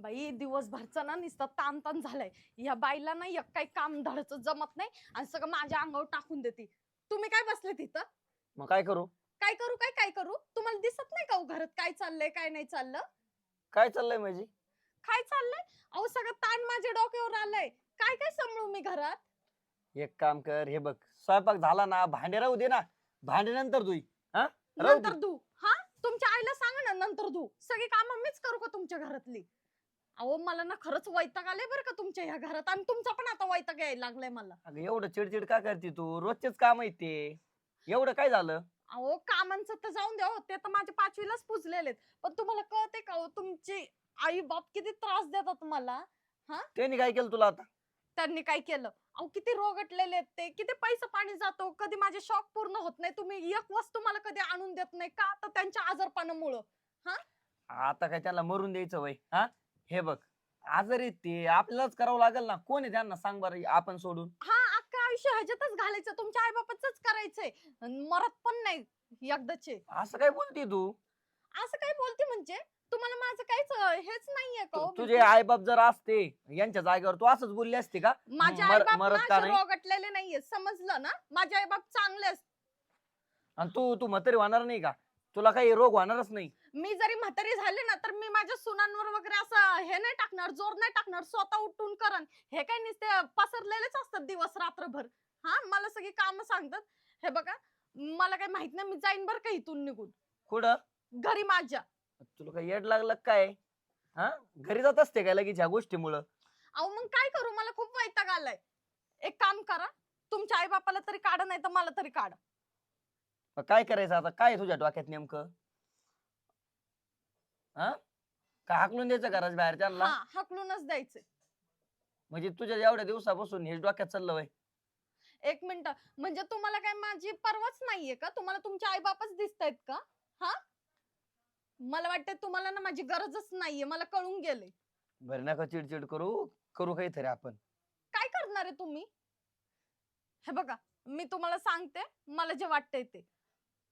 बाई दिवसभरचं ना नुसतं ताण ताण झालंय. या बाईला ना एक काही काम धडचं जमत नाही आणि सगळं माझ्या अंगावर टाकून देते. तुम्ही काय बसले तिथं? मग काय करू? काय करू काय काय करू? तुम्हाला दिसत नाही का हो घरात काय चाललंय काय नाही चाललं? काय चाललंय माझी? काय चाललंय? अहो सगळं ताण माझ्या डोक्यावर आलंय. काय काय सांभाळू मी घरात? एक काम कर हे बघ. स्वयंपाक झाला ना भांडे राहू दे ना. भांडे नंतर धुई. हा? राहू नंतर धू. हा? तुमच्या आईला सांगा ना नंतर धू. सगळी कामं मीच करू का तुमच्या घरातली? अहो मला ना खरंच वैताग आलंय बरं का तुमच्या ह्या घरात. आणि तुमचा पण आता वैताग यायला लागलाय मला. अगं एवढं चिडचिड का करते तू? रोजचेच काम आहेत ते. एवढं काय झालं? अहो कामांचं तर जाऊन द्या हो, ते तर माझ्या पाचवीलाच पुजलेले पण तुम्हाला कळते का हो तुमची आई बाप किती त्रास देतात मला? त्यांनी काय केलं तुला आता? त्यांनी काय केलं? अहो किती रोगटलेले आहेत ते. किती पैसा पाणी जातो. कधी माझे शॉक पूर्ण होत नाही. तुम्ही एक वस्तू मला कधी आणून देत नाही का? तर त्यांच्या आजारपणामुळं. आता काय त्याला मरून द्यायचं वय? हा? हे बघ आजारी ते. आपल्यालाच करावं लागेल ना. कोण आहे त्यांना सांग बरं आपण सोडून? हा अख्खा आयुष्य ह्याच्यातच घालायचं. तुमच्या आई बापाच करायचंय. अन मरत पण नाही एकदाचे. असं काय बोलते तू? असं काय बोलते म्हणजे? तुम्हाला माझं काहीच अं, हेच नाहीये का तु- हो? तुझे आईबाप जर असते यांच्या जागेवर तू असंच बोलली असते का? माझे मर- आई बाप मरत का नाही? रोगटलेले नाहीये समजलं ना? माझे आई बाप चांगले असतात. आणि तू तू म्हातारी होणार नाही का? तुला काही रोग होणारच नाही. मी जरी म्हातारी झाले ना तर मी माझ्या सुनांवर वगैरे असं हे नाही टाकणार जोर नाही टाकणार स्वतः उठून करन हे काय नुसते पसरलेलेच असतात दिवस रात्रभर. हा मला सगळी कामं सांगतात. हे बघा मला काही माहीत नाही मी जाईन बरं का इथून निघून. कुठं? घरी माझ्या. तुला काही येड लागलं का काय? हा? घरी जात असते काय लगेच ह्या गोष्टीमुळं? अहो मग काय करू? मला खूप वैताग आलाय. एक काम करा तुमच्या आई बापाला तरी काढा नाही तर मला तरी काढा. मग काय करायचं आता? काय आहे तुझ्या डोक्यात नेमकं? हा? काय हाकलून द्यायचं घराच्या बाहेर त्यांना? हा हकलूनच द्यायचे म्हणजे तुझ्या एवढ्या दिवसापासून हे डोक्यात चाललं वय. एक मिनिट. म्हणजे तुम्हाला काय माझी परवाच नाहीये का? तुम्हाला तुमचे आई बापच दिसतायत का? हा? मला वाटतं तुम्हाला ना माझी गरजच नाहीये. मला कळून गेले बरं नका चिडचिड करू. करू काहीतरी आपण. काय करणार आहे तुम्ही? हे बघा मी तुम्हाला सांगते. मला जे वाटतंय ते.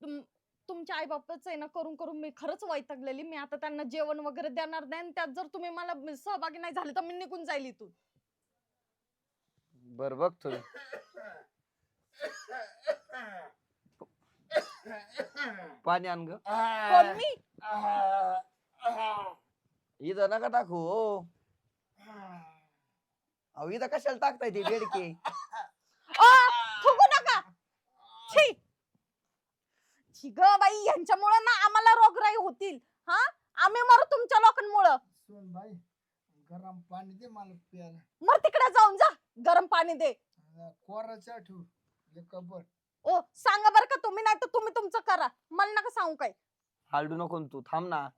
तुम- तुमच्या आई बापच आहे ना करून करून मी खरंच वैतागलेली. मी आता त्यांना जेवण वगैरे देणार नाही आणि त्यात जर तुम्ही मला सहभागी नाही झाले तर मी निघून जाईल इथून. बर बघ तुला पाणी आण ग. कोण मी इथं नका टाकू हो. अहो इथं कशाला टाकताय ते बेडके? थुंकू नका. छी! छी ग बाई यांच्यामुळं ना आम्हाला रोगराई होतील. हा? आम्ही मरू तुमच्या लोकांमुळं. सोन भाई गरम पाणी दे मला प्यायला. मग तिकडे जाऊन जा. गरम पाणी दे. अं, कोराच्या ठेव एक कबर ओ सांगा बरं का तुम्ही नाही तर तुम्ही तुमचं करा. मला नका सांगू काय हालडू नको न तू थांब ना.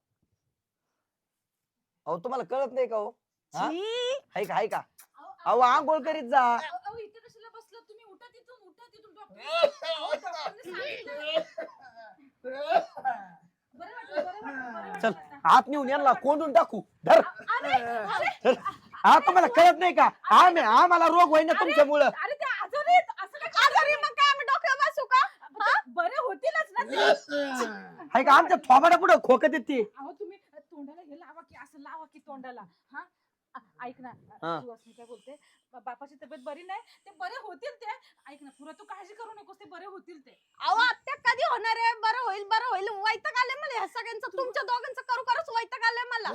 अहो तुम्हाला कळत नाही का हो? हा? छी. हाय का हाय का? अहो आंघोळ करीत जा. इथे चल. हात नेऊन यांना कोंडून टाकू. धर. अरे अरे हा तुम्हाला कळत नाही का? आम्ही आम्हाला रोग होईना तुमच्यामुळं. अरे ते आजारी आहेत, असं काय आजारी मग काय? आम्ही डोक्यावर बसू का? बरे होतीलच ना ते. हाय का? आमच्या थोबाडा पुढे खोकत येते अहो तुम्ही तोंडाला हे लावा की असं लावा की तोंडाला. हा? ऐक ना हा. तू असं काय बोलते? बा- बापाची तब्येत बरी नाही ते बरे होतील ते. ऐक ना पुरा तू काळजी करू नकोस ते बरे होतील ते. अहो आत्या कधी होणार आहे? बरं होईल बरं होईल. वैताग आले मला ह्या सगळ्यांचं. तुमच्या दोघांचं करू करूच वैताग आले मला.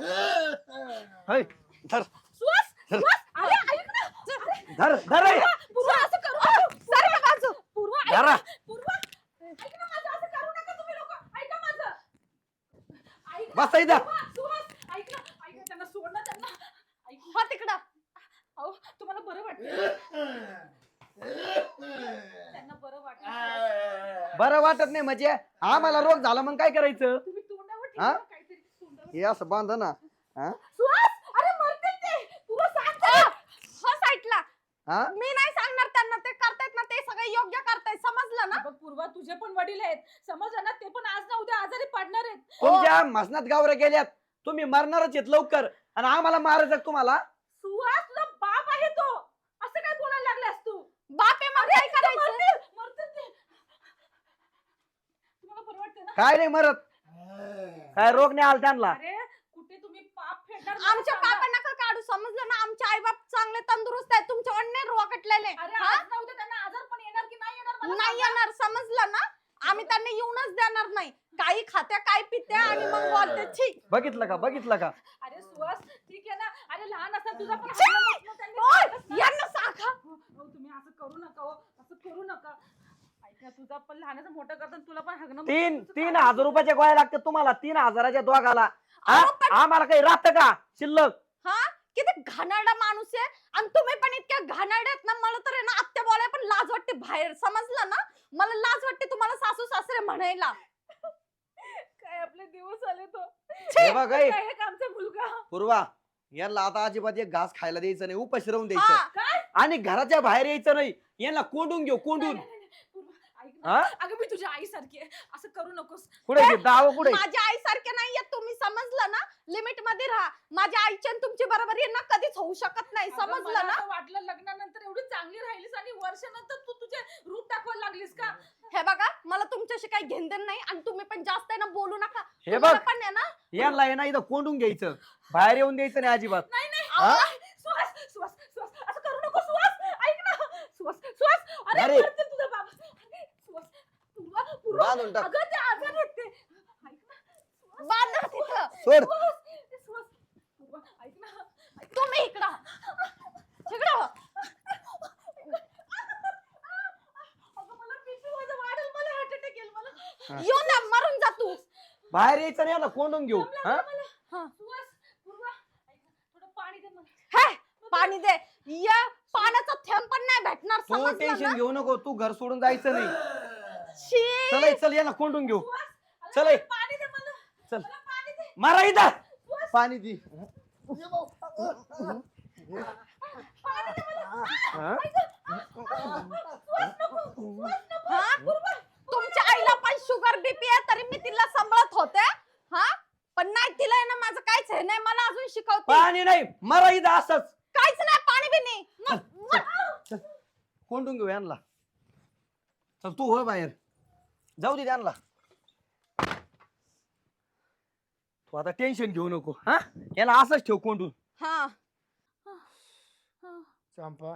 हाय, धर. सुहास सुहास अरे ऐक ना. अरे, धर धर रे. पूर्वा असं करू नका. सारखं बाजू पूर्वा ऐक. पूर्वा. ऐक ना माझं असं करू नका तुम्ही लोक. ऐका माझं. ऐक ना. बसा इथं सुहास, ऐक ना ऐक ना त्यांना सोड ना त्यांना ऐक ना. हो तिकडं अहो तुम्हाला बरं वाटतं त्यांना बरं वाटतं बरं वाटत नाही म्हणजे आम्हाला रोग झाला मग काय करायचं? तुम्ही तोंडावर हा? ठेवा ना काहीतरी तोंडावर हे असं बांध ना. हा? सुहास अरे मरतील ते. तुला सांगते. हो साईडला हा? मी नाही सांगणार त्यांना ते करतायत ना ते सगळं योग्य करतायत. समजलं ना? बघ पूर्वा तुझे पण वडील आहेत. समजलं ना? ते पण आज ना उद्या आजारी पडणार आहेत. तुमच्या मसनात गावरे गेल्यात. तुम्ही मरणारच आहेत लवकर. आणि आम्हाला मारायचं का तुम्हाला? सुहास तुझा बाप आहे तो. असं काय बोलायला लागलास तू? बाप आहे मग काय करायचं? काय नाही मरत. काय रोग नाही आला त्यांना. कुठे तुम्ही पाप आमच्या सांगा. काढू? समजलं ना आमचे आई बाप चांगले तंदुरुस्त आहेत. तुमच्या अन्य रोगटलेले अरे आज पण येणार की नाही येणार नाही येणार समजलं ना? आम्ही त्यांना येऊनच देणार नाही. काही खात्या काय पित्या आणि मग बोलते बघितलं का बघितलं का? अरे सुहास ठीक आहे ना? अरे लहान असा तुझा पण यांना सांगा. तुम्ही असं करू नका हो. असं करू नका. तुझा पण लहानाचं मोठं करताना तुला पण हागणं तीन तीन? हजार रुपयाच्या गोळ्या लागतात तुम्हाला तीन हजाराच्या दोघाला. हा? अहो, पण आम्हाला काही राहतं का? शिल्लक. हा? किती घाणेरडा माणूस आहे. आणि तुम्ही पण इतक्या घाणेरड्या आहेत ना मला तर आहे ना आत्या बोलाय पण लाज वाटते बाहेर. समजलं ना? मला लाज वाटते तुम्हाला सासू सासरे म्हणायला. काय आपले दिवस आले तो. हे बघ हे, काय हे आमचा मुलगा? पूर्वा यांना आता अजिबात एक घास खायला द्यायचं नाही उपाशी राहून द्यायचं. हा आणि घराच्या बाहेर यायचं नाही. यांना कोंडून घेऊ कोंडून नाही, नाही, नाही, पूर्वा, ऐक ना. हा? अगं मी तुझ्या आई सारखी आहे. असं करू नकोस. कुठे ते? दाव कुठे माझ्या आई सारखे नाहीये. तुम्ही समजलं ना? लिमिटमध्ये राहा. माझ्या आईची आणि तुमची बरोबरी ना कधीच होऊ शकत नाही. अगं, मला समजलं ना? असं वाटलं लग्नानंतर एवढी चांगली राहिलीस आणि वर्षानंतर तू तुझे रूप दाखवायला लागलीस का? हे बघा मला तुमच्याशी काही घेणदेण नाही आणि तुम्ही पण जास्त आहे ना बोलू नका. हे तुम्हाला बघ पण आहे ना? यांना आहे ना इथं कोंडून घ्यायचं. बाहेर येऊन द्यायचं नाही अजिबात. नाही नाही. हा सुहास सुहास सुहास असं करू नको सुहास ऐक ना सुहास सुहास अरे अरे. मरतील तुझा बाबा अरे, सुहास पूर्वा पूर्वा बांधून टाक. अगं ते आजार आहेत ते. ऐक ना. तिथं. सोड. ऐक ना ऐक ना. तुम्ही इकडं. इकडं अगं मला BP माझं वाढेल मला हार्ट अटॅक येईल मला. हा. येऊन द्या मरून जा तू. बाहेर यायचं नाही याला कोंडून घेऊ. दम हा? लागला मला. हा. सुहास, पूर्वा, ऐक ना, थोडं पाणी दे मला. हे पाणी दे. या पाण्याचा थेंब पण नाही भेटणार तू समजलं ना? टेन्शन घेऊ नको. तू घर सोडून जायचं नाही. चल ए, चल याला कोंडून घेऊ. चल ए. मला पाणी दे मला. चल. मला पाणी दे. मारा इथं. पाणी दी. पाणी दे मला. हा? हा? तुमच्या आईला पण शुगर बीपी आहे तरी मी तिला सांभाळत होते. हा? पण नाही तिला आहे ना माझं काहीच हे नाही. मला अजून शिकवते. पाणी नाही. मारा इथं असंच. काहीच नाही पाणी बी नाही. कोंडून घेऊ यांना. चल तू हो बाहेर. जाऊ दे त्यांना तू आता टेन्शन घेऊ नको हा याला असंच ठेव कोंडून हा चंपा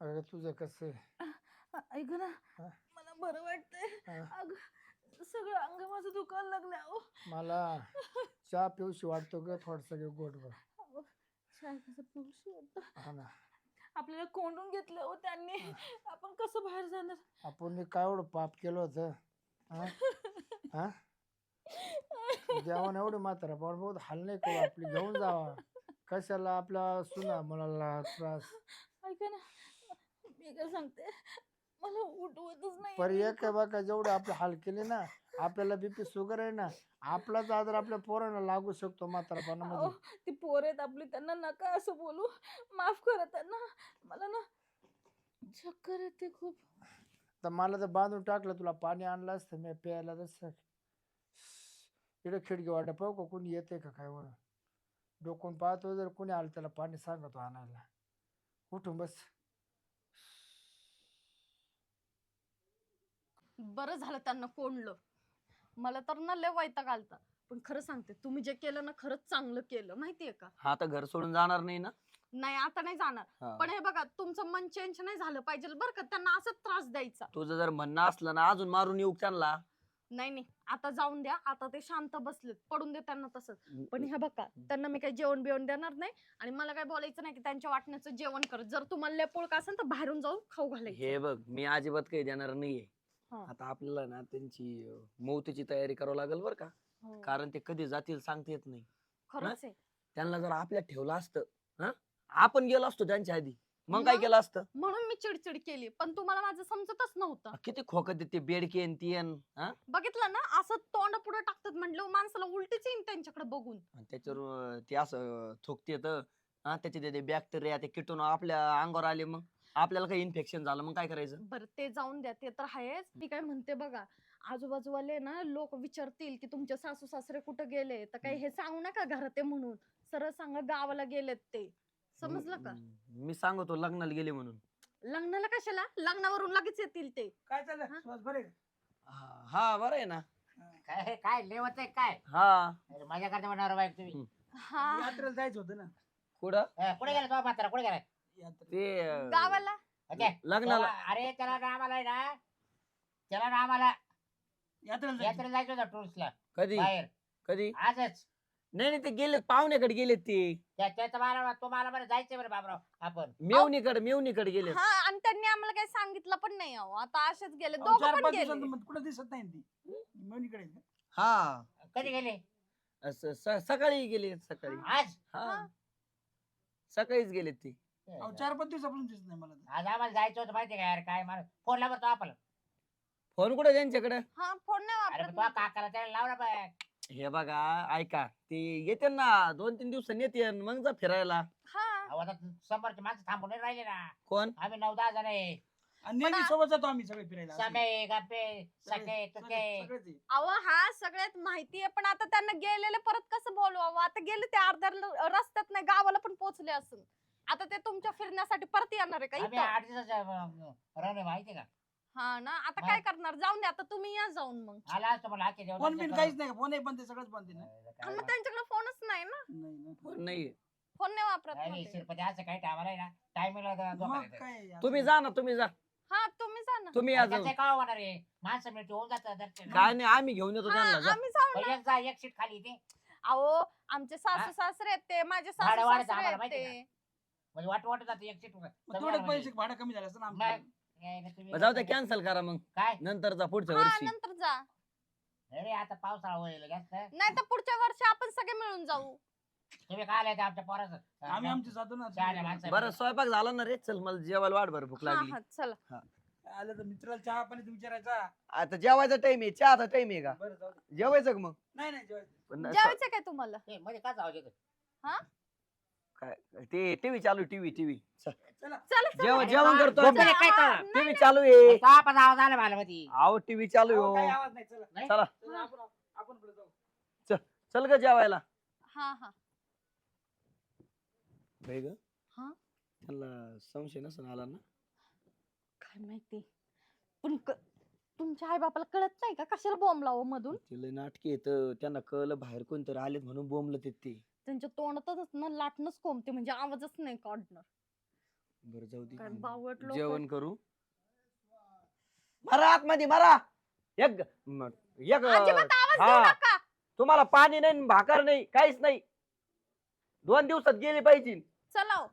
अगं तुझं कसं आहे? ऐक ना हा? मला बरं वाटतंय हा. अग सगळं अंग माझं दुखायला लागलं अहो मला चहा पिऊशी वाटतो ग थोडस गोड गोड कसं पिऊशी वाटतं. हा ना आपल्याला कोंडून घेतलं हो त्यांनी. आपण कसं बाहेर जाणार? आपण काय एवढं पाप केलं होतं? हा? हा? देवाने एवढं म्हातारा पण बहुत हाल नाही करू आपली घेऊन जावा. कशाला आपला सुना मुलाला त्रास? ऐका ना मी काय सांगते? मला उठवतच नाही पर एक आहे बघा जेवढे आपले हाल केले ना आपल्याला बीपी शुगर आहे ना आपलाच आजार आपल्या पोरांना लागू शकतो अहो, म्हातारपणामध्ये ती पोर आहेत आपली त्यांना नका असं बोलू. माफ करा त्यांना. मला ना चक्कर येते खूप. तर मला तर बांधून टाकलं तुला पाणी आणलं असतं मी प्यायला तसं इकडे खिडकी वाटा पाहू का कोणी येते का काय वर डोकून पाहतो जर कोणी आलं त्याला पाणी सांगतो आणायला. उठून बस. बरं झालं त्यांना कोंडलं. मला तर ना लय वैताग आलता. पण खरं सांगते तुम्ही जे केलं ना खरंच चांगलं केलं. माहितीये का? हा आता घर सोडून जाणार नाही ना? नाही आता नाही जाणार. हा. पण हे बघा तुमचं मन चेंज नाही झालं पाहिजे बरं का? त्यांना असंच त्रास द्यायचा. तुझं जर म्हणणं असलं ना अजून मारून येऊ त्यांना? नाही नाही. आता जाऊन द्या. आता ते शांत बसलेत. पडून दे त्यांना तसंच. पण हे बघा त्यांना मी काही जेवण बिवण देणार नाही. आणि मला काय बोलायचं नाही की त्यांच्या वाटण्याचं जेवण कर. जर तुम्हाला लेपोळ असेल तर बाहेरून जाऊन खाऊ घालायचं. हे बघ मी अजिबात काही देणार नाहीये. आता आपल्याला ना त्यांची अं, मौतीची तयारी करावं लागेल बरं का? हो, कारण ते कधी जातील सांगता येत नाही. खरंच आहे. त्यांना जर आपल्यात ठेवलं असतं हा? आपण गेलो असतो त्यांच्या आधी. मग काय मग? केलं असतं? म्हणून मी चिडचिड केली. पण तुम्हाला माझं समजतच नव्हतं. किती खोकत ते बेडके आणि ती अन, हा? बघितलं ना? असं तोंड पुढे टाकतात म्हणलं माणसाला उलटीच येईन त्यांच्याकडे बघून. आणि त्याच्यावर अं, ते असं थुकते तर हा? त्याचे ते बॅक्टेरिया ते किटून आपल्या अंगावर आले मग? आपल्याला काही इन्फेक्शन झालं मग काय करायचं? बरं ते जाऊन द्या ते तर आहेच. मी काय म्हणते बघा आजूबाजूवाले ना लोक विचारतील की तुमचे सासू सासरे कुठे गेले? तर काही हे सांगू नका घरात आहे म्हणून. सरळ सांगा गावाला गेलेत ते. समजलं का? मी सांगतो लग्नाला गेले म्हणून. लग्नाला कशाला? लग्नावरून लगेच येतील ते. काय चाललंय? हा? सुहास बरे हा हा, बरं आहे ना. काय हे काय लेवत आहे काय? हा. अरे करता म्हणणार बाईक तुम्ही. हा. यात्रेला जायचं होतं ना. कुठं? अ, कुठे गेला तो म्हातारा? कुठे गेला. ते अं, गावाला? ओके. लग्नाला. त्याला- अरे त्याला आम्हाला आहे ना त्याला आम्हाला यात्रेला जायचं. यात्रेला जायचं होतं टुरिस्टला कधी? बाहेर. कधी? आजच. नाही नाही ते गेलेत पाहुण्याकडे गेलेत ते. त्या- त्याचं मला तो मला बरं जायचंय बरं बाबराव आपण. मेवणीकडे मेवणीकडे गेलेत हा आणि त्यांनी आम्हाला काही सांगितलं पण नाही अहो. आता असेच गेले. दोघं चार पण पाच गेले. मग कुठं दिसत नाही ती. मेवणीकडे आहे? हा. कधी गेले? असं स- सकाळी गेले सकाळी. आज? हा. हा. सकाळीच गेलेत ते. अहो, चार पाच दिवसापासून दिसत नाही मला तर. आज आम्हाला जायचं होतं माहिती का यार? काय मला फोन लावतो आपण फोन कुठे त्यांच्याकडे? हा फोन नाही अरे वापरत पण मी. तो काकाला त्याला लावला पाय हे बघा ऐका ते येते ना दोन तीन दिवसांनी येते मग जा फिरायला. हा. अहो, आता समोरचे माणसं थांबून नाही राहिले ना. कोण? आम्ही नऊ दहा जण आहे. आणि नेहमी सोबत जातो आम्ही सगळे फिरायला. असं. गप्पे सगळे- सके तुके. सगळे- सगळेच आहे. अहो हा सगळ्यात माहिती आहे पण आता त्यांना गेलेले परत कसं बोलवावं आता गेले ते अर्ध्या रस्त्यात नाही गावाला पण पोहोचले असून. आता ते तुमच्या फिरण्यासाठी परत येणार आहे का आम्ही इथं? आठ दिवसाच्या माहिती का? हा ना? आता? काय करणार? जाऊन दे आता तुम्ही या जाऊन मग. आला असतो मला हाके देऊन फोन बिन काहीच नाही फोन आहे ते सगळंच बंद आहे ना? हा, मग त्यांच्याकडे फोनच नाही ना? नाही. फोन नाही फोन नाही वापरत ते. शिरपती असं काही टायमाला ना? टायमिंगला मग काय असं- तुम्ही जा ना तुम्ही जा. हा तुम्ही जा ना. तुम्ही या जाऊन. त्याचं काय होणार आहे? माणसं मिळते होऊन जातं दर्शन. काय नाही आम्ही घेऊन येतो त्यांना जा. आम्ही जाऊ ना. एक जा एक सीट खाली येते. अहो आमचे सासू सासरे आहेत ते माझे सासू सासरे आम्हाला आहेत माहिती ते. म्हणजे वाट वाटत जाते एक सीट मग पैसे भाडं कमी झालं असतं ना आमचं. मग जाऊ द्या कॅन्सल करा मग. काय? नंतरचा पुढच्या हा वर्षी. नंतर जा. अरे आता पावसाळा होईल जास्त. नाही तर पुढच्या वर्षी आपण सगळे मिळून जाऊ. तुम्ही काय आले आमच्या पोराचं? आम्ही आमचे जातो ना शहाण्या माणसं. बरं स्वयंपाक झाला ना रे? चल मला जेवायला वाट बरं भूक हा लागली. हा चला. आलं तर मित्राला चहा पाणी विचारायचा. आता जेवायचा टाइम आहे चहाचा टाइम आहे का? बरं जाऊ दे. जेवायचं का मग? नाही नाही जेवायचं. पण असं- जेवायचं काय तुम्हाला? ए, मध्ये काय आवाज येतो काय ते टीव्ही चालू टीव्ही टीव्ही चला. चला. चला. जेवण करतो झोपेल आता. काय हा, तर? नाही, टीव्ही. चालू आहे. आवाज आला मला आहो टीव्ही चालू अहो, काही आहे हो. आवाज नाही चला. नाही? चला. चला, आपण आपण पुढे जाऊ. चल ग जेवायला. हा हा. ग? हा? त्याला संशय नसून आला ना? काय माहिती. पण क- तुमच्या आई बापाला कळत नाही का? कशाला बॉम्ब लावू मधून तिला नाटके येत त्यांना कळलं बाहेर कोणतरी आलेत म्हणून बोंबलं ते. त्यांच्या तोंडातच ना लाटणंच कोंबते म्हणजे आवाजच नाही काढणार. बरं जाऊ बावट लोक जेवण करू? मारा आतमध्ये मारा! एक म- एक अजिबात आवाज देऊ हा. नका! तुम्हाला पाणी नाही न भाकर नाही काहीच नाही. दोन दिवसात गेली पाहिजे. चला हो.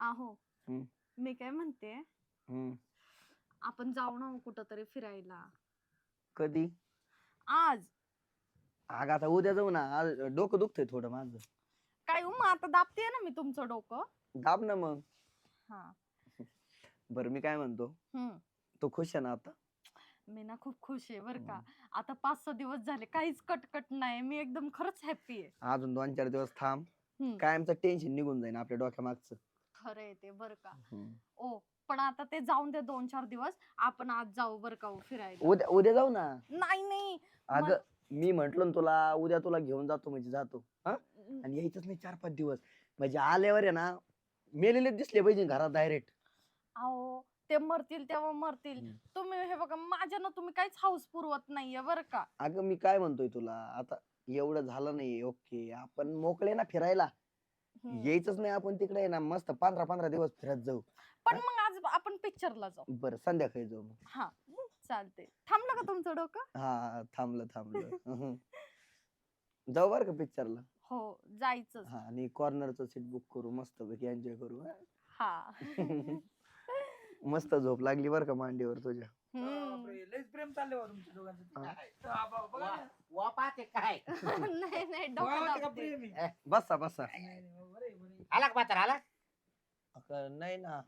आहो हम्म. मी काय म्हणते? आपण जाऊ ना कुठं तरी फिरायला. कधी? आज. अग आता उद्या जाऊ ना. आज डोकं दुखतंय थोडं माझं. काय हो, मग आता दाबते ना मी तुमचं डोकं. दाब ना मग. हा. बरं मी काय म्हणतो? हम्म. तो खुश आहे ना आता? मी ना खूप खुश आहे बर का. आता पाच सहा दिवस झाले काहीच कटकट नाही. मी एकदम खरंच हॅप्पी आहे. अजून दोन चार दिवस थांब. हम्म. कायमचं टेन्शन निघून जाईल आपल्या डोक्या मागचं खरं आहे ते बर का. ओ पण आता ते जाऊन दे दोन चार दिवस. आपण आज जाऊ बर का हो फिरायला. उद्या उद्या जाऊ ना? नाही नाही. अग मी म्हंटल ना तुला उद्या तुला घेऊन जातो म्हणजे जातो. हा? आणि यायचंच नाही चार पाच दिवस. म्हणजे आल्यावर आहे ना मेलेले दिसले पाहिजे घरात डायरेक्ट अहो ते मरतील तेव्हा मरतील. हम्म. तुम्ही हे बघा माझ्या ना तुम्ही काहीच हाऊस पुरवत नाहीये बर का. अगं मी काय म्हणतोय तुला आता एवढं झालं नाही ओके. आपण मोकळे ना फिरायला. हम्म. यायचंच नाही आपण तिकडे आहे ना मस्त पंधरा पंधरा दिवस फिरत जाऊ. पण मग आज आपण पिक्चरला जाऊ. बरं संध्याकाळी जाऊ मग. हा. चालते थांबलं का तुमचं डोकं हा थांबलं थांबलं. जाऊ बरं का पिक्चरला हो जायचंच हा आणि कॉर्नरचं सीट बुक करू मस्त पैकी एन्जॉय करू हा? हा मस्त झोप लागली बरं का मांडीवर तुझ्या हम्म. बापरे, लयच प्रेम चाललंय बा तुमच्या दोघांचं हा. हा, बा- बघा ना. वा पाहते काय नाही नाही बघा डोकं ना, ते का दाबते. प्रेम आहे. बसा बसा नाही, नाही, बरं आहे, बरं आहे. आला का म्हातारा आला अगं, नाही ना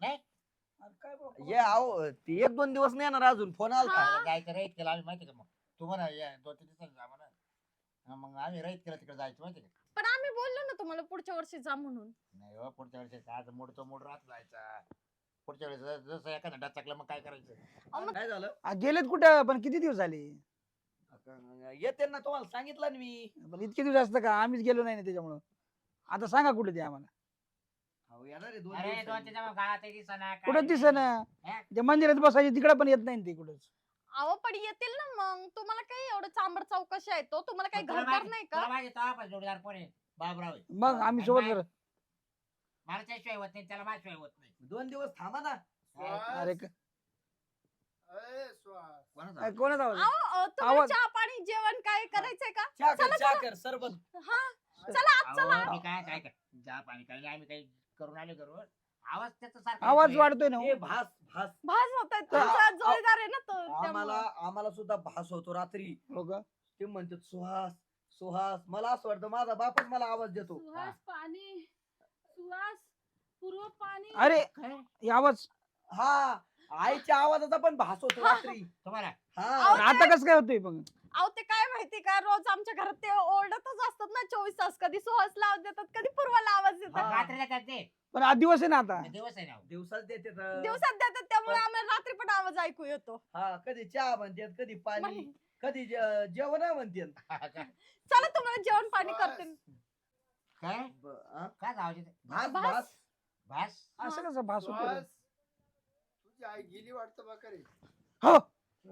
ये आहो ती एक दोन दिवस नाही येणार अजून. फोन आला हा. अरे जायचं रहित केलं आम्ही माहिती का मग? तू म्हणा या दोन तीन दिवसांनी जा म्हणा. हा, मग आम्ही रहित केलं तिकडे जायचं माहिती का? पण आम्ही बोललो ना तुम्हाला पुढच्या वर्षी जा म्हणून. नाही हो पुढच्या वेळेस आज मूड तो मूड राहत जायचा. पुढच्या वेळेस जसं एखादा डचकलं मग काय करायचं? काय झालं? आ, गेलेत कुठं? पण किती दिवस झाले? अगं, येते ना तुम्हाला सांगितलं ना मी. पण इतके दिवस असतं का? आम्हीच गेलो नाही ना त्याच्यामुळं. आता सांगा कुठे ते आम्हाला. अहो, येणार आहे दोन अरे दिवसांनी. दोन तीन गावात दिसना कुठं दिसेना हा? मंदिरात बसायचे तिकडे पण येत नाही ते कुठंच अहो पण येतील ना मग तुम्हाला काही एवढं चांबड चौकशी आहे तो तुम्हाला काही तुला घरदार माहिती- नाही तुला का माहिती तो आपण जोडीदार कोण आहे बाबराव आहे. मग आम्ही सोबत जर मला त्याशिवाय होत नाही त्याला माझ्याशिवाय होत नाही दोन दिवस थांबा ना अरे क- ए, सुहास. कोणाचा? काय, कोणाचा आवाज आहे? अहो, अ, तुम्हाला आवाज- चहा पाणी जेवण काय करायचंय का चहा कर चला, चहा चला. कर सरबत हा चला चला अहो, मी काय काय काय चहा पाणी नाही आम्ही काही करून आलो आवाज त्याचा सारखा आवाज येतोय. वाढतोय ना ए भास भास. भास होत आहे तर- तुमचा जोडीदार आहे ना तो आम्हाला त्यामुळं. आम्हाला सुद्धा भास होतो रात्री. हो का? ते म्हणतात सुहास सुहास. मला असं वाटतं माझा बापच मला आवाज देतो. सुहास पाणी. सुहास पूर्व पाणी. अरे? हे आवाज. हा. आईच्या आवाजाचा पण भास होतो रात्री. तुम्हाला? हा. अहो, आता कसं काय होतंय मग अहो ते काय माहिती का? रोज आमच्या घरात ते ओरडतच असतात ना चोवीस तास. कधी सुहासला आवाज देतात कधी पूर्वाला आवाज देतात. हा. पण आज दिवस आहे ना आता. दिवस आहे ना दिवसात देते तर. दिवसात देतात त्यामुळे आम्हाला रात्री पण आवाज ऐकू येतो. हा कधी चहा म्हणतात कधी पाणी कधी जेवण म्हणतात. चला तुम्हाला जेवण पाणी करते काय? ब- हा? काय भास भास? असं कसं भास सुहास, आई गेली वाटतं हो.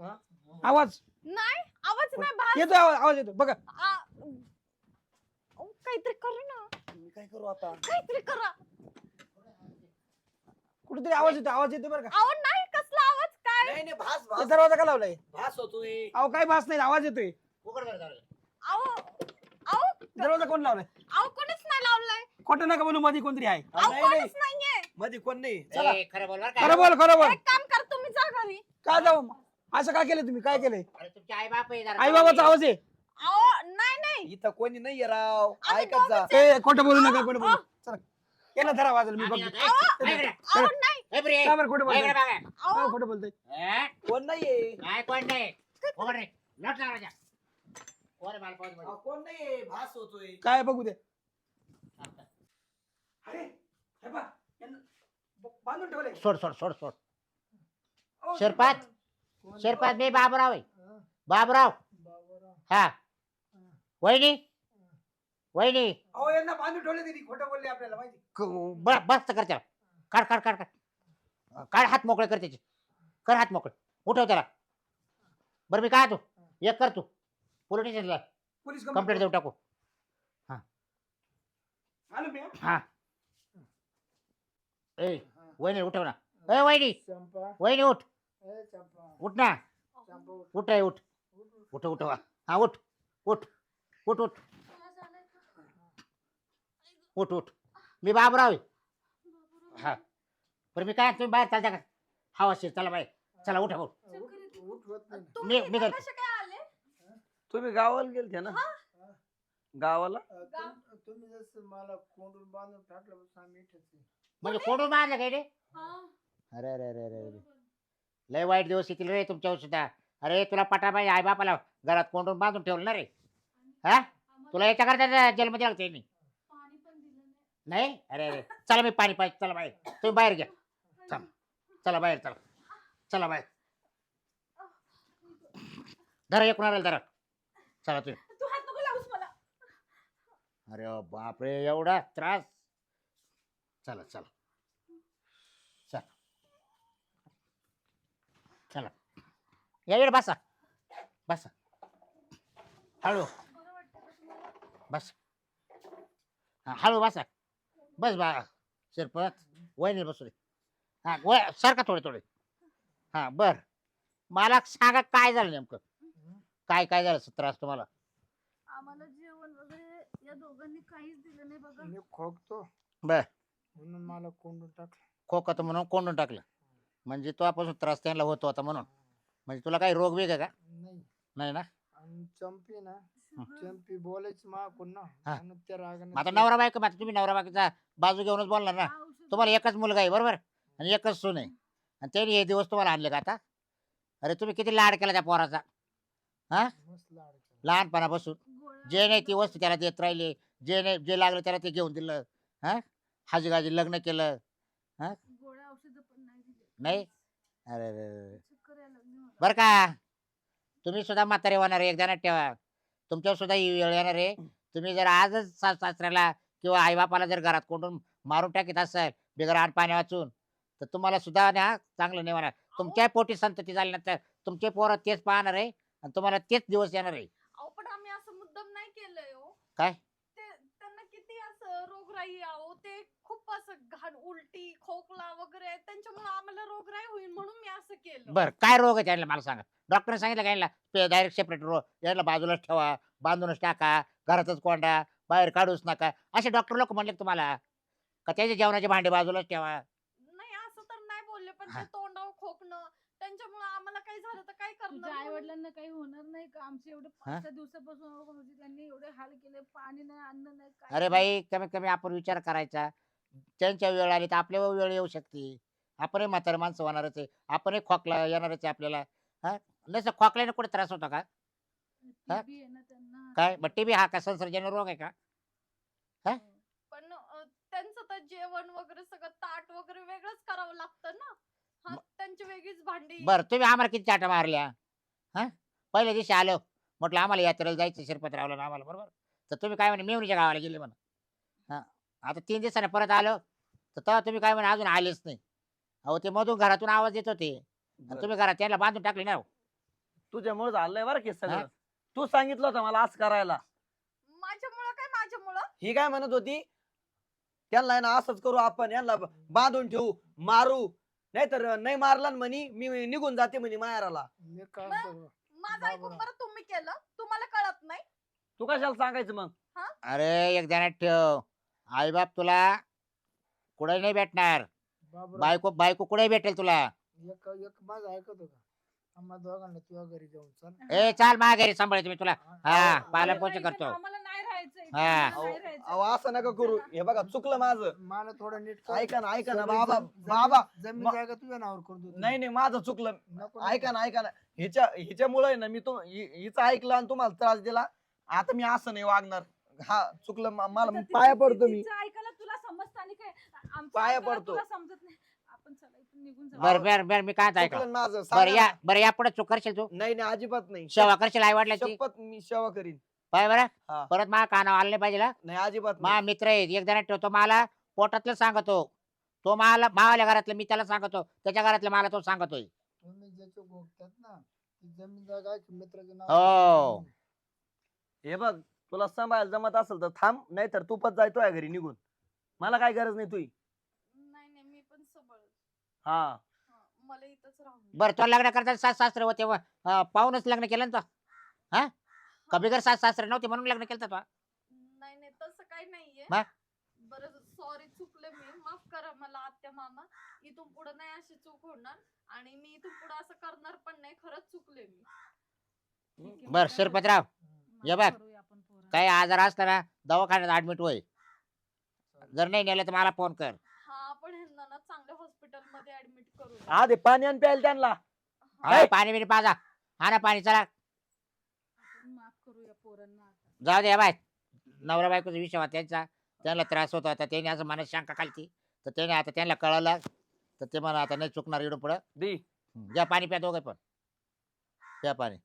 हा? आवाज. नाही आवाज नाही भास येतोय आवाज आवाज येतो बघा. आ- अहो, काहीतरी करू ना. मी काय करू आता? काहीतरी करा. कुठेतरी आवाज येतो आवाज येतो बरं का. अहो नाही कसला आवाज काय? नाही नाही भास हे भास दरवाजा का लावलाय? भास होतोय अहो काय भास नाही आवाज येतोय. उघड बरं झालं. अहो अहो दरवाजा कोण लावलाय? अहो कोणीच नाही लावलाय. खोटं नका बोलू मध्ये कोणतरी आहे. अहो नाही नाही. कोणीच नाहीये. मध्ये कोण नाही. चला. ए, खरं बोल बरं का? खरं बोल खरं बोल. एक काम कर तुम्ही जा घरी. काय जाऊ असं काय केलं तुम्ही? काय केलंय? अरे तुमचे आई बाप आहे जरा. आई बाबाचा आवाज आहे. अहो नाही नाही. इथं कोणी नाहीये राव. आम्ही ऐकत जा. ए खोटं बोलू नका खोटं बोलू. चला. याला धरा वाजल मी आम्ही बघतो. आता- ए, इकडे. अहो नाही. ए, बरे. का बरं खोटं ए, इकडे बोलतोय बघा. अहो. काय खोटं बोलतोय? ए, कोण नाहीये? काय कोण नाही? उघड रे. लोट लावा राजा. कोण मला नाहीये? भास होतोय. काय बघू दे. अरे हे बांधून सोड सोड सोड सोड. ओ, शिरपात. कोण? शिरपात मी बाबराव आहे. हा, बाबराव. बाबूराव. हा. वहिनी? वहिनी? अहो यांना बांधून ठेवले तरी खोटं बोलले आपल्याला माहिती? क- ब- बस कर त्याला. काढ काढ काढ काढ. काढ हात मोकळे कर त्याचे. कर हात मोकळे. उठव त्याला. बरं मी काय तू? एक कर तू. पोलीस स्टेशनला. पोलीस कंप्लेंट देऊ टाकू. आलो मी हा. हा. ए. वहिनी उठव ना ए वहिनी. चंपा. वहिनी उठ. ए चंपा. उठ ना. चंपा उठ. उठ रे उठ. उठ, उठ. उठ. उठ हा उठ. उठ. उठ उठ. उठ उठ. मी बाबराव आहे. हा. बरं मी काय तुम्ही बाहेर चालता का? हवा शिर चला बाहेर चला उठा भाऊ उठ. उठ होत नाही तुम्ही मी- मी इथं करतो. कसे काय आले? तुम्ही गावाला गेलते ना? गावाला? अ, तुम- तुम्ही जसं मला कोंडून बांधून टाकलं बस आम्ही इथेच आहे. म्हणजे कोडून मारलं काय रे? अरे अरे अरे अरे अरे. लय वाईट दिवस येतील रे तुमच्यावर सुद्धा. अरे तुला पटा पाहिजे आई बापाला घरात कोंडून बांधून ठेवलं ना रे. हा? तुला याच्या करता जन्म द्याल त्यांनी नाही. अरे अरे. चला मी पाणी पाहिजे. चला बाहेर. तुम्ही बाहेर घ्या. चला. चला बाहेर चला. चला बाहेर. धरा एक कुणाला धरा. चला तुम्ही. तू हात नको लावूस मला. अरे बापरे एवढा त्रास. चला चला चला या इकडे बसा. बसा. हळू. बस. हा हळू बसा. बस बा शिरपत वहिनी बसू दे. हा वय सारखा थोडे थोडे. हा बर. मला सांगा काय झालं नेमकं? काय काय झालं? त्रास तुम्हाला? आम्हाला जेवण वगैरे या दोघांनी काहीच दिलं नाही बघा. मी खोकतो. बर. म्हणून मला कोंडून टाकलं. खोकत म्हणून कोंडून टाकलं. म्हणजे तो आपण त्रास त्यांना होतो आता म्हणून. म्हणजे तुला काही रोग वेग आहे का? नाही. नाही ना? आणि चंपी ना चंपी बोलायची मागून ना हा. म्हणून त्या रागाने मग आता नवरा बायको मग आता तुम्ही नवरा बायकोचा बाजू घेऊनच बोलणार ना? तुम्हाला एकच मुलगा आहे बरोबर? आणि एकच सून आहे. आणि त्यांनी हे दिवस तुम्हाला आणले का आता? अरे तुम्ही किती लाड केला त्या पोराचा? मस्त केला. लहानपणापासून. जे नाही ती वस्तू त्याला देत राहिले जे नाही जे लागलं त्याला ते घेऊन दिलं. हा? हाजी गाजी लग्न केलं. गोळ्या औषध पण नाही दिले. नाही? अरे अरे अरे. चक्कर यायला लागली मला. बर का? तुम्ही सुद्धा म्हातारे होणार आहे, एकदा ठेवा. तुमच्यावर सुद्धा ही वेळ येणार आहे. तुम्ही जर आजच सास सासऱ्याला किंवा आईबापाला जर घरात कोंडून मारून टाकीत असाल बिगर आण पाणी वाचून तर तुम्हाला सुद्धा ना चांगलं नाही होणार. तुमच्या पोटी संतती झाल्यानंतर तुमचे पोरं तेच पाहणार आहे आणि तुम्हाला तेच दिवस येणार आहे. अहो पण आम्ही असं मुद्दाम नाही केलंय हो. काय? ते त्यांना किती असं रोगराई अहो. ते खूप असं घाण उलटी त्यांच्यामुळे आम्हाला रोगराई होईल म्हणून मी असं केलं. बर काय रोग आहे त्यांना मला सांगा. डॉक्टरने सांगितलं का यांना? डायरेक्ट सेपरेट रोग याला बाजूलाच ठेवा बांधूनच टाका घरातच कोंडा बाहेर काढूच नका. असे डॉक्टर लोक म्हणले का तुम्हाला? का त्याच्या जेवणाचे भांडे बाजूलाच ठेवा? नाही असं तर नाही बोलले पण हा. ते तोंडावर खोकणं त्यांच्यामुळे आम्हाला काही झालं तर काय तुझ्या करणार आई म्हणून? वडिलांना काही होणार नाही का? आमचे एवढे हा? पाच सहा दिवसापासून त्यांनी एवढे हाल केले पाणी नाही अन्न नाही अरे नाही. बाई कमीत कमी आपण विचार करायचा. त्यांच्या वेळ आली तर आपल्या वेळ येऊ शकते. आपणही म्हातारे माणसं होणारच आहे. आपणही खोकला येणारच आहे आपल्याला. हा? नसं खोकल्याने कुठे त्रास होता का? हा? TB आहे ना त्यांना. काय? मग टीबी हा का संसर्जन्य रोग आहे का? पण अं, त्यांचं तर जेवण वगैरे सगळं ताट वगैरे वेगळंच करावं लागतं ना. हा? त्यांची वेगळीच भांडी. बरं तुम्ही आम्हाला किती चाटा मारल्या? हा? पहिल्या दिवशी आलो. म्हटलं आम्हाला यात्रेला जायचं शिरपतरावला आम्हाला बरोबर? तर तुम्ही काय म्हणे मेवणीच्या गावाला गेले म्हणा. हा? आता तीन दिवसाने परत आलो. तर तेव्हा तुम्ही काय म्हणे अजून आलेच नाही. अहो ते मधून घरातून आवाज येत होते. आणि तुम्ही घरात त्याला बांधून टाकले ना हो. तुझ्यामुळे झालंय बरं की हा? सगळं तू सांगितलं होतं मला असं करायला. माझ्यामुळं काय माझ्यामुळं? ही काय म्हणत होती? त्यांना आहे ना असंच करू आपण यांना बांधून ठेवू मारू. नाहीतर नाही मारला ना म्हणी मी निघून जाते म्हणे माहेराला. मी काय नाही. करू? माझं ऐकून बाबरा. बरं तुम्ही केलं. तुम्हाला कळत नाही. तू कशाला सांगायचं मग? अरे एक ध्यानात ठेव. आईबाप तुला कुठे नाही भेटणार. बायको बायको कुठे भेटेल तुला? एक एक माझं ऐकतो का आम्हा दोघांना तुझ्या घरी जाऊन चल. ए चाल माझ्या घरी सांभाळते मी तुला. हा पोच करतो. इथं आम्हाला नाही राहायचं इथं हा. आम्हाला अहो नाही राहायचं. अहो, असं नका करू. हे बघा चुकलं माझं. मला थोडं नीट कर. ऐका ना ऐका ना सगळी बाबा बाबा जमीन- जमीन मा- जागा तुझ्या नावावर करून देतो नाही नाही माझं चुकलं. नको ऐका ना ऐका ना. हिच्या हिच्यामुळे ना मी तो हि- हिचं ऐकलं आणि तुम्हाला त्रास दिला. आता मी असं नाही वागणार. हा चुकलं म- मला आता पाया पडतो ती- मी. तिचं ऐकायला आणि काय आमचं पाया पडतो. तुला समजत नाही? आपण चला इथून निघून जाऊ. बर बर बर मी काय ऐका चुकलं माझं. बरं सांगा या ना. बरं या पुढे चूक करशील तू? नाही नाही अजिबात नाही. सेवा करशील आई वडिलांची? शपथ मी सेवा करीन. पाय बरं. हा. परत मला कानावर आलं नाही पाहिजे. नाही अजिबात मा नाही. मित्र आहे एक जण ठेवतो मला पोटातलं सांगतो. तो मला मावाल्या घरातलं मी त्याला सांगतो. त्याच्या घरातलं मला तो सांगतोय. तुम्ही ज्याचे गोगतात ना ती जमीन जागा आहे की मित्राचं नाव हो. हे बघ तुला सांभाळायला जमत असेल तर थांब नाहीतर तू पण जायतो या घरी निघून. मला काय गरज नाही तुझी नाही नाही मी पण सबळ. हा. मला इथंच राहून द्या. बरं तो लग्न करताना सास सासरे होते व- अं, पाहूनच लग्न केलं ना तो? हा? का बिगर सास सासरे नव्हते म्हणून लग्न केलं तो? नाही नाही तसं काही नाहीये. मग? बरं सॉरी चुकले मी. माफ करा मला आत्या मामा. इथून पुढे नाही अशी चूक होणार आणि मी इथून पुढे असं करणार पण नाही. खरंच चुकले मी. बर काय शिरपतराव ये बघ. काही आजार असला ना दवाखान्यात ऍडमिट होय. जर नाही नेलं तर मला फोन कर. हा आपण ह्यांना ना चांगल्या हॉस्पिटलमध्ये ऍडमिट करू हा दे पाणी आणि प्यायला त्यांना. हा, पाणी बिणी पाजा. हा ना पाणी चला. आपण माफ करूया पोरांना आता. जाऊ दे बाय. नवरा बायकोचा विषय होता त्यांचा. त्यांना त्रास होत होता. त्यांनी असं मनात शंका खालती तर त्याने आता त्यांना कळलं. तर ते म्हणा आता नाही चुकणार इकडून पुढं. दे. हं, घ्या पाणी प्या दोघे पण. प्या पाणी.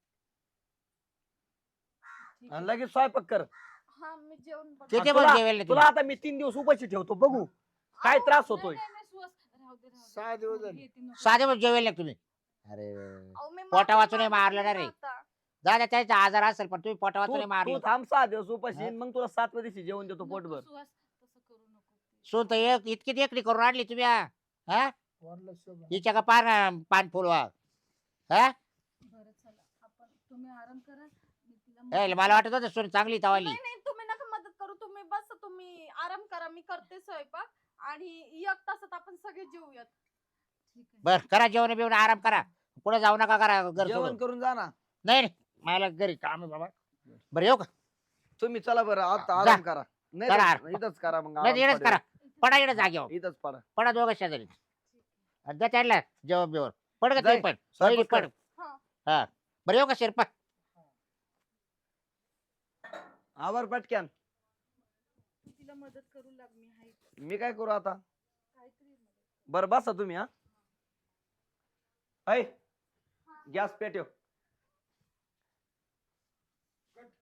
ठीक आणि. लगेच स्वयंपाक कर. हा मी जेवण तुला- पण जेवेल नाही तुला. आता मी तीन दिवस उपाशी ठेवतो बघू काय अहो, त्रास होतोय नाही, नाही, सुहास, राहू दे, राहू दे. सहा दिवस पोरगी झाले. येते, नको. साधे पण जेवेल नाही तुम्ही अरे अहो, मी पोटा वाचून मारलं ना रे. आता. द्या त्याचा आजार असेल पण तुम्ही पोटा तू वाचून तू मारलं थांब सहा दिवस उपाशी हा? मग तुला सातव्या दिवशी जेवण देतो नको, पोटभर सुहास, तसं करू नको सून तर एक इतकी देखणी करून आणली तुम्ही हा? हा शोभा. हिच्या का पान पान फुलवा हा बरं चला आपण तुम्ही आराम करा मी तिला ए, मदत मला वाटत होतं सून चांगली तवाली नाही नाही तुम्ही नका मदत करू तुम्ही बस तुम्ही आराम करा मी करते स्वयंपाक आणि एक बर करा जेवण बिवण आराम करा पुढे जाऊ नका करा घर जेवण सोडून. करून जा ना नाही नाही मला घरी काम आहे बाबा बरं येऊ का तुम्ही चला बरं आता जा. आराम करा नाही करा तर आराम. इथंच करा मग नाही आराम इकडेच करा. पडा इकडे जागेवर इथंच पडा पडा दोघं शेजारी आणि द्या त्यांना जेवण बिवण पड का जाय. पण स्वयंपाक पड. हा. हा बरं येऊ का शिरपा आवर पटक्यान तिला मदत करू लाग मी हाय इथं. मी काय करू आता. बरं बसा तुम्ही हा. ऐ गॅस पेटव